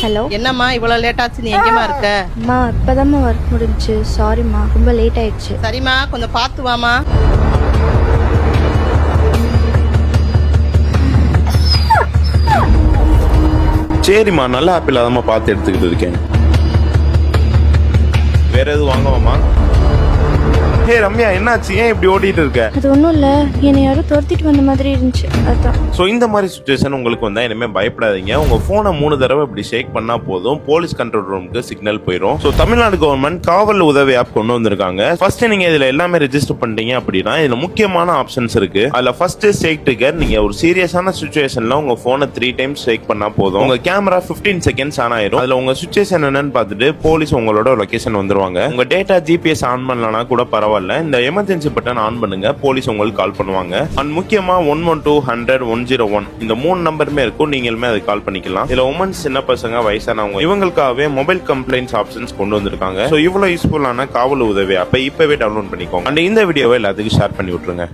Hello என்னம்மா இவ்வளவு late ஆச்சு நீ எங்கேம்மா இருக்க? அம்மா இப்போதாம்மா ஒர்க் முடிஞ்சுச்சு. சாரிம்மா ரொம்ப லேட் ஆயிடுச்சு. சரிம்மா கொஞ்சம் பார்த்து வாமா சரிம்மா நல்ல ஆப்பிள் அதம்மா பார்த்து எடுத்துக்கிட்டு இருக்கேன். வேற எதுவும் வாங்குவாமா ஹே ரம்யா என்னாச்சு? ஏன் இப்படி ஓடிட்டு இருக்க? அது ஒன்றும் இல்லை. என்னை யாரும் துரத்திட்டு வந்த மாதிரி இருந்துச்சு. அதான். ஸோ இந்த மாதிரி சுச்சுவேஷன் உங்களுக்கு வந்தா இனிமே பயப்படாதீங்க. உங்க போனை மூணு தடவை இப்படி ஷேக் பண்ணா போதும். போலீஸ் கண்ட்ரோல் ரூமுக்கு சிக்னல் போயிடும் so Tamil Nadu government Kaval Udhavi app கொண்டு வந்திருக்காங்க. ஃபர்ஸ்ட் நீங்க இதுல எல்லாமே ரெஜிஸ்டர் பண்ணிட்டீங்க அப்படின்னா இதுல முக்கியமான ஆப்ஷன்ஸ் இருக்கு. அதுல ஃபர்ஸ்ட் ஷேக் ட்ரிகர் நீங்க ஒரு சீரியஸான சுச்சுவேஷன்ல உங்க போனை த்ரீ டைம்ஸ் ஷேக் பண்ணா போதும். உங்க கேமரா 15 செகண்ட்ஸ் ஆன் ஆயிரும். அதுல உங்க சுச்சுவேஷன் என்னன்னு பார்த்துட்டு போலீஸ் உங்களோட லொகேஷன் வந்துருவாங்க. உங்க டேட்டா ஜிபிஎஸ் ஆன் பண்ணலனா கூட பரவாயில்ல. இந்த எமர்ஜென்சி பட்டன் ஆன் பண்ணுங்க. போலீஸ் உங்களுக்கு கால் பண்ணுவாங்க. அண்ட் முக்கியமா one one two hundred one zero one இந்த மூணு நம்பருமே இருக்கும். நீங்களுமே அதை கால் பண்ணிக்கலாம். இதுல உமன்ஸ் சின்ன பசங்க வயசானவங்க இவங்களுக்காகவே மொபைல் கம்ப்ளைண்ட்ஸ் ஆப்ஷன்ஸ் கொண்டு வந்திருக்காங்க. ஸோ இவ்வளோ யூஸ்ஃபுல்லான காவல் உதவி அப்ப இப்பவே டவுன்லோட் பண்ணிக்கோங்க. அண்ட் இந்த வீடியோவை எல்லாத்துக்கும் ஷேர் பண்ணி விட்டுருங்க.